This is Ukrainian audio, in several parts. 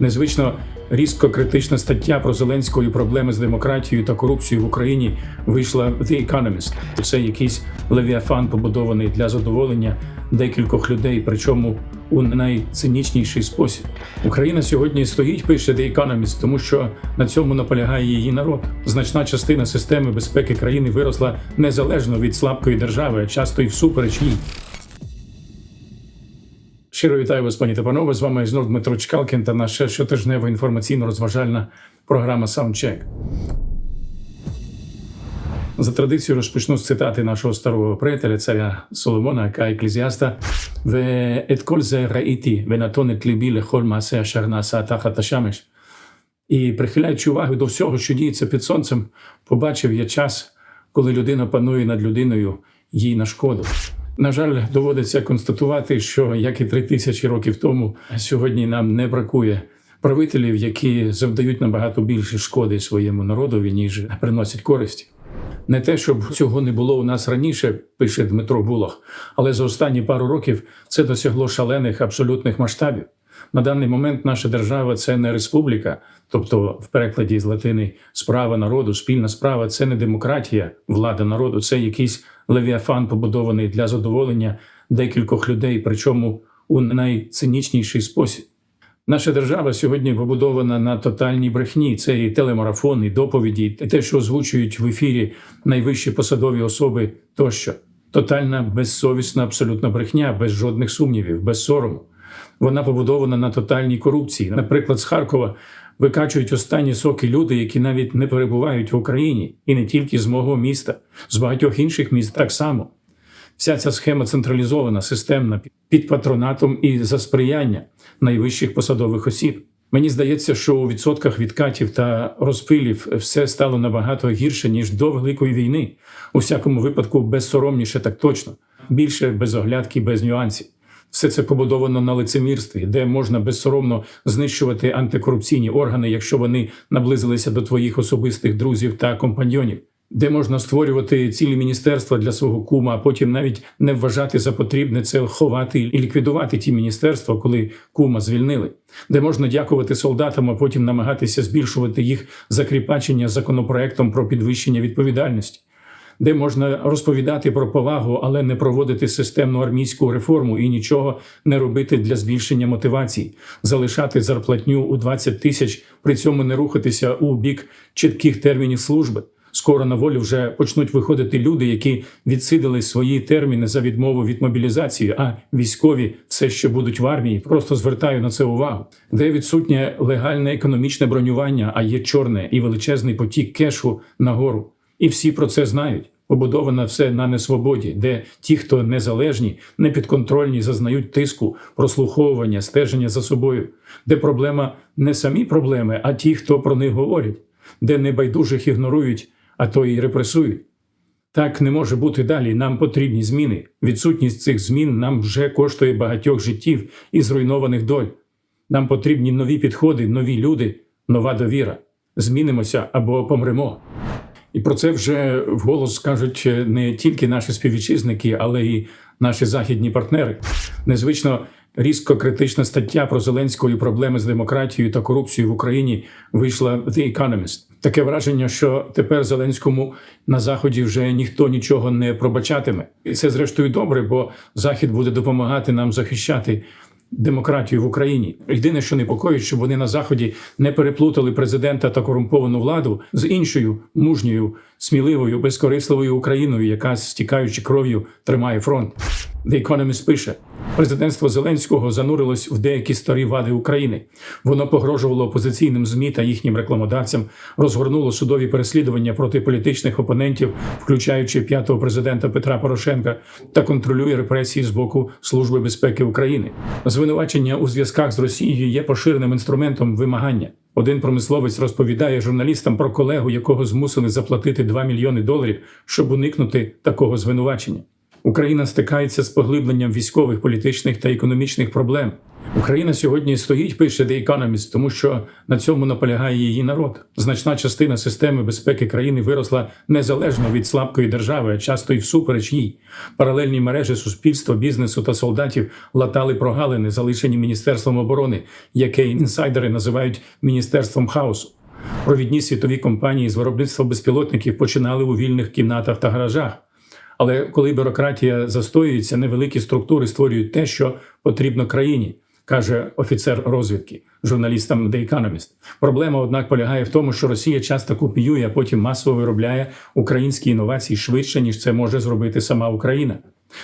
Незвично різко критична стаття про Зеленського і проблеми з демократією та корупцією в Україні вийшла в The Economist. Це якийсь левіафан, побудований для задоволення декількох людей, причому у найцинічніший спосіб. Україна сьогодні стоїть, пише The Economist, тому що на цьому наполягає її народ. Значна частина системи безпеки країни виросла незалежно від слабкої держави, а часто й всупереч їй. Щиро вітаю вас, пані та панове. З вами знову Дмитро Чкалкін та наша щотижнева інформаційно-розважальна програма Soundcheck. За традицією розпочну з цитати нашого старого приятеля, царя Соломона, яка еклезіаста «Вет кол зе раїті, венатонет лібі лехоль масе ашер нааса тахат ашамеш». І прихиляючи увагу до всього, що діється під сонцем, побачив я час, коли людина панує над людиною їй на шкоду. На жаль, доводиться констатувати, що як і три тисячі років тому, сьогодні нам не бракує правителів, які завдають набагато більше шкоди своєму народові, ніж приносять користь. Не те, щоб цього не було у нас раніше, пише Дмитро Булах, але за останні пару років це досягло шалених абсолютних масштабів. На даний момент наша держава це не республіка, тобто в перекладі з латини справа народу, спільна справа це не демократія, влада народу, це якийсь левіафан, побудований для задоволення декількох людей, причому у найцинічніший спосіб. Наша держава сьогодні побудована на тотальній брехні. Це і телемарафон, і доповіді, і те, що озвучують в ефірі найвищі посадові особи, тощо тотальна безсовісна, абсолютна брехня, без жодних сумнівів, без сорому. Вона побудована на тотальній корупції. Наприклад, з Харкова викачують останні соки люди, які навіть не перебувають в Україні, і не тільки з мого міста, з багатьох інших міст так само. Вся ця схема централізована, системна, під патронатом і за сприяння найвищих посадових осіб. Мені здається, що у відсотках відкатів та розпилів все стало набагато гірше ніж до Великої війни. У всякому випадку безсоромніше, так точно, більше без оглядки, без нюансів. Все це побудовано на лицемірстві, де можна безсоромно знищувати антикорупційні органи, якщо вони наблизилися до твоїх особистих друзів та компаньйонів, де можна створювати цілі міністерства для свого кума, а потім навіть не вважати за потрібне це ховати і ліквідувати ті міністерства, коли кума звільнили, де можна дякувати солдатам, а потім намагатися збільшувати їх закріпачення законопроектом про підвищення відповідальності де можна розповідати про повагу, але не проводити системну армійську реформу і нічого не робити для збільшення мотивації, залишати зарплатню у 20 тисяч, при цьому не рухатися у бік чітких термінів служби. Скоро на волю вже почнуть виходити люди, які відсидили свої терміни за відмову від мобілізації, а військові все ще будуть в армії. Просто звертаю на це увагу, де відсутнє легальне економічне бронювання, а є чорне і величезний потік кешу нагору. І всі про це знають. Побудовано все на несвободі, де ті, хто незалежні, непідконтрольні, зазнають тиску, прослуховування, стеження за собою, де проблема не самі проблеми, а ті, хто про них говорять, де небайдужих ігнорують, а то й репресують. Так не може бути далі. Нам потрібні зміни. Відсутність цих змін нам вже коштує багатьох життів і зруйнованих доль. Нам потрібні нові підходи, нові люди, нова довіра. Змінимося або помремо. І про це вже вголос скажуть не тільки наші співвітчизники, але й наші західні партнери. Незвично різко критична стаття про Зеленського і проблеми з демократією та корупцією в Україні вийшла в The Economist. Таке враження, що тепер Зеленському на заході вже ніхто нічого не пробачатиме, і це зрештою добре, бо захід буде допомагати нам захищати демократію в Україні. Єдине, що непокоїть, щоб вони на заході не переплутали президента та корумповану владу з іншою мужньою, сміливою, безкорисливою Україною, яка стікаючи кров'ю тримає фронт. The Economist пише. Президентство Зеленського занурилось в деякі старі вади України. Воно погрожувало опозиційним змі та їхнім рекламодавцям, розгорнуло судові переслідування проти політичних опонентів, включаючи п'ятого президента Петра Порошенка, та контролює репресії з боку Служби безпеки України. Звинувачення у зв'язках з Росією є поширеним інструментом вимагання. Один промисловець розповідає журналістам про колегу, якого змусили заплатити 2 мільйони доларів, щоб уникнути такого звинувачення. Україна стикається з поглибленням військових, політичних та економічних проблем. Україна сьогодні стоїть, пише The Economist, тому що на цьому наполягає її народ. Значна частина системи безпеки країни виросла незалежно від слабкої держави, а часто й всупереч їй. Паралельні мережі суспільства, бізнесу та солдатів латали прогалини, залишені міністерством оборони, яке інсайдери називають міністерством хаосу. Провідні світові компанії з виробництва безпілотників починали у вільних кімнатах та гаражах. Але коли бюрократія застоюється, невеликі структури створюють те, що потрібно країні, каже офіцер розвідки журналістам The Economist. Проблема, однак, полягає в тому, що Росія часто копіює, а потім масово виробляє українські інновації швидше, ніж це може зробити сама Україна.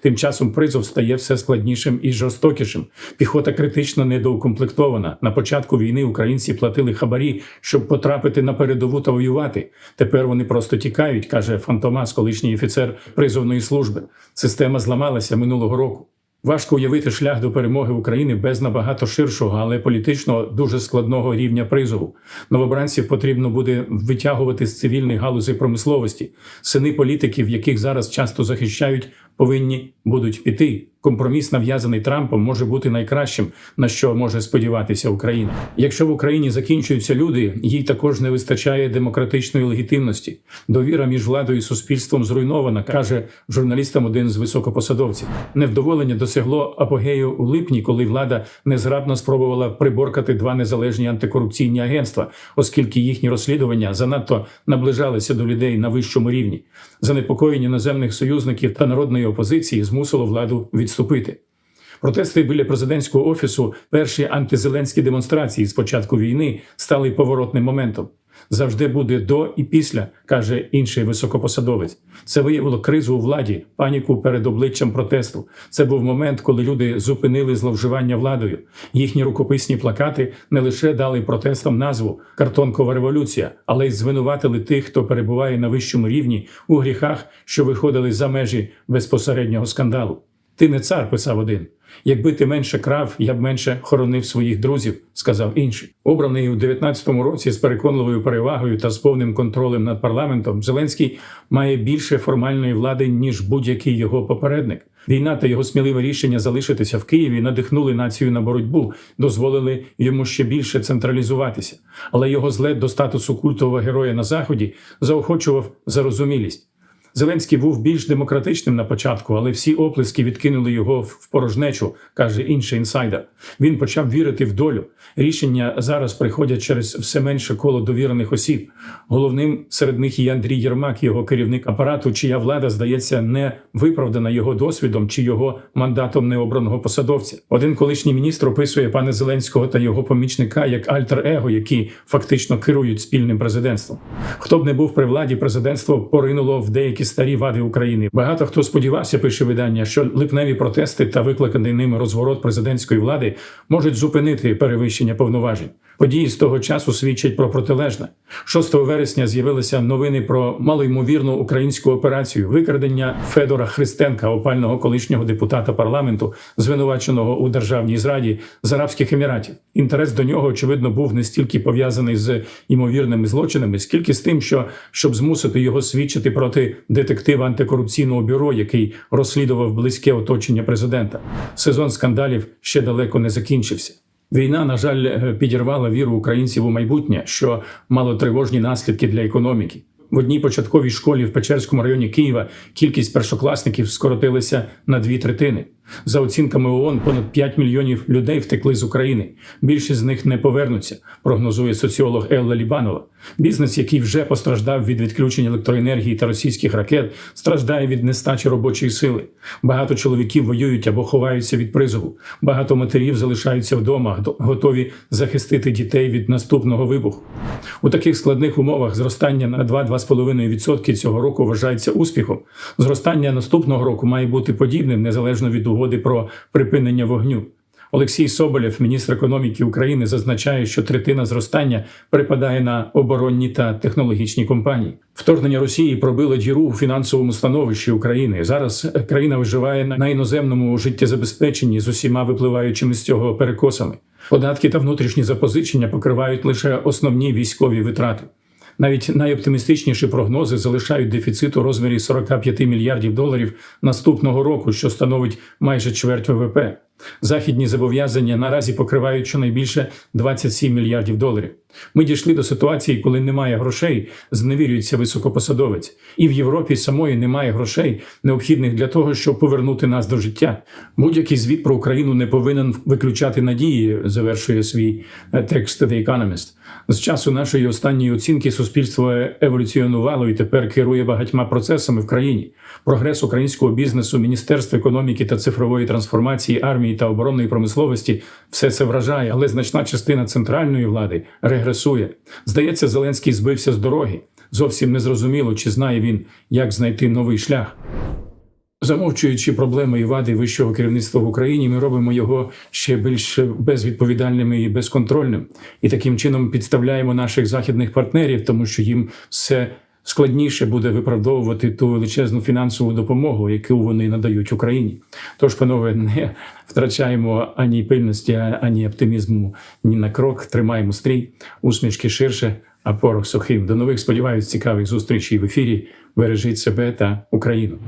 Тим часом призов стає все складнішим і жорстокішим. Піхота критично недоукомплектована. На початку війни українці платили хабарі, щоб потрапити на передову та воювати. Тепер вони просто тікають, каже Фантомас, колишній офіцер призовної служби. Система зламалася минулого року. Важко уявити шлях до перемоги України без набагато ширшого, але політично дуже складного рівня призову. Новобранців потрібно буде витягувати з цивільних галузей промисловості. Сини політиків, яких зараз часто захищають, повинні будуть піти. Компроміс, нав'язаний Трампом, може бути найкращим, на що може сподіватися Україна. Якщо в Україні закінчуються люди, їй також не вистачає демократичної легітимності. Довіра між владою і суспільством зруйнована, каже журналістам один з високопосадовців. Невдоволення досягло апогею у липні, коли влада незграбно спробувала приборкати два незалежні антикорупційні агентства, оскільки їхні розслідування занадто наближалися до людей на вищому рівні. Занепокоєння іноземних союзників та народної опозиції змусило владу відступити. Протести біля президентського офісу, перші антизеленські демонстрації з початку війни стали поворотним моментом. Завжди буде до і після, каже інший високопосадовець. Це виявило кризу у владі, паніку перед обличчям протесту. Це був момент, коли люди зупинили зловживання владою. Їхні рукописні плакати не лише дали протестам назву Картонкова революція, але й звинуватили тих, хто перебуває на вищому рівні у гріхах, що виходили за межі безпосереднього скандалу. Ти не цар, писав один. Якби ти менше крав, я б менше хоронив своїх друзів, сказав інший. Обраний у 19-му році з переконливою перевагою та з повним контролем над парламентом, Зеленський має більше формальної влади ніж будь-який його попередник. Війна та його сміливе рішення залишитися в Києві надихнули націю на боротьбу, дозволили йому ще більше централізуватися. Але його злет до статусу культового героя на заході заохочував зарозумілість. Зеленський був більш демократичним на початку, але всі оплески відкинули його в порожнечу, каже інший інсайдер. Він почав вірити в долю. Рішення зараз приходять через все менше коло довірених осіб. Головним серед них є Андрій Єрмак, його керівник апарату, чия влада здається не виправдана його досвідом чи його мандатом необраного посадовця. Один колишній міністр описує пана Зеленського та його помічника як альтер-его, які фактично керують спільним президентством. Хто б не був при владі, президентство поринуло в деякі старі вади України. Багато хто сподівався, пише видання, що липневі протести та викликаний ними розворот президентської влади можуть зупинити перевищення повноважень. Події з того часу свідчать про протилежне. 6 вересня з'явилися новини про малоймовірну українську операцію викрадення Федора Христенка, опального колишнього депутата парламенту, звинуваченого у державній зраді з Арабських Еміратів. Інтерес до нього, очевидно, був не стільки пов'язаний з імовірними злочинами, скільки з тим, що щоб змусити його свідчити проти детектива антикорупційного бюро, який розслідував близьке оточення президента. Сезон скандалів ще далеко не закінчився. Війна, на жаль, підірвала віру українців у майбутнє, що мало тривожні наслідки для економіки. В одній початковій школі в Печерському районі Києва кількість першокласників скоротилася на дві третини. За оцінками ООН, понад 5 мільйонів людей втекли з України. Більшість з них не повернуться, прогнозує соціолог Елла Лібанова. Бізнес, який вже постраждав від відключення електроенергії та російських ракет, страждає від нестачі робочої сили. Багато чоловіків воюють або ховаються від призову. Багато матерів залишаються вдома, готові захистити дітей від наступного вибуху. У таких складних умовах зростання на 2-2,5% цього року вважається успіхом. Зростання наступного року має бути подібним незалежно від угоди про припинення вогню. Олексій Соболєв, міністр економіки України, зазначає, що третина зростання припадає на оборонні та технологічні компанії. Вторгнення Росії пробило діру у фінансовому становищі України. Зараз країна виживає на іноземному життєзабезпеченні з усіма випливаючими з цього перекосами. Податки та внутрішні запозичення покривають лише основні військові витрати. Навіть найоптимістичніші прогнози залишають дефіцит у розмірі 45 мільярдів доларів наступного року, що становить майже чверть ВВП. Західні зобов'язання наразі покривають щонайбільше 27 мільярдів доларів. Ми дійшли до ситуації, коли немає грошей, зневірюється високопосадовець, і в Європі самої немає грошей, необхідних для того, щоб повернути нас до життя. Будь-який звіт про Україну не повинен виключати надії, завершує свій е, текст The Economist. З часу нашої останньої оцінки суспільство еволюціонувало і тепер керує багатьма процесами в країні. Прогрес українського бізнесу, Міністерства економіки та цифрової трансформації, армії та оборонної промисловості все це вражає, але значна частина центральної влади регресує. Здається, Зеленський збився з дороги. Зовсім незрозуміло, чи знає він, як знайти новий шлях. Замовчуючи проблеми і вади вищого керівництва в Україні, ми робимо його ще більш безвідповідальним і безконтрольним, і таким чином підставляємо наших західних партнерів, тому що їм все складніше буде виправдовувати ту величезну фінансову допомогу, яку вони надають Україні. Тож, панове, не втрачаємо ані пильності, ані оптимізму ні на крок. Тримаємо стрій, усмішки ширше, а порох сухим. До нових сподіваюсь, цікавих зустрічей в ефірі. Бережіть себе та Україну.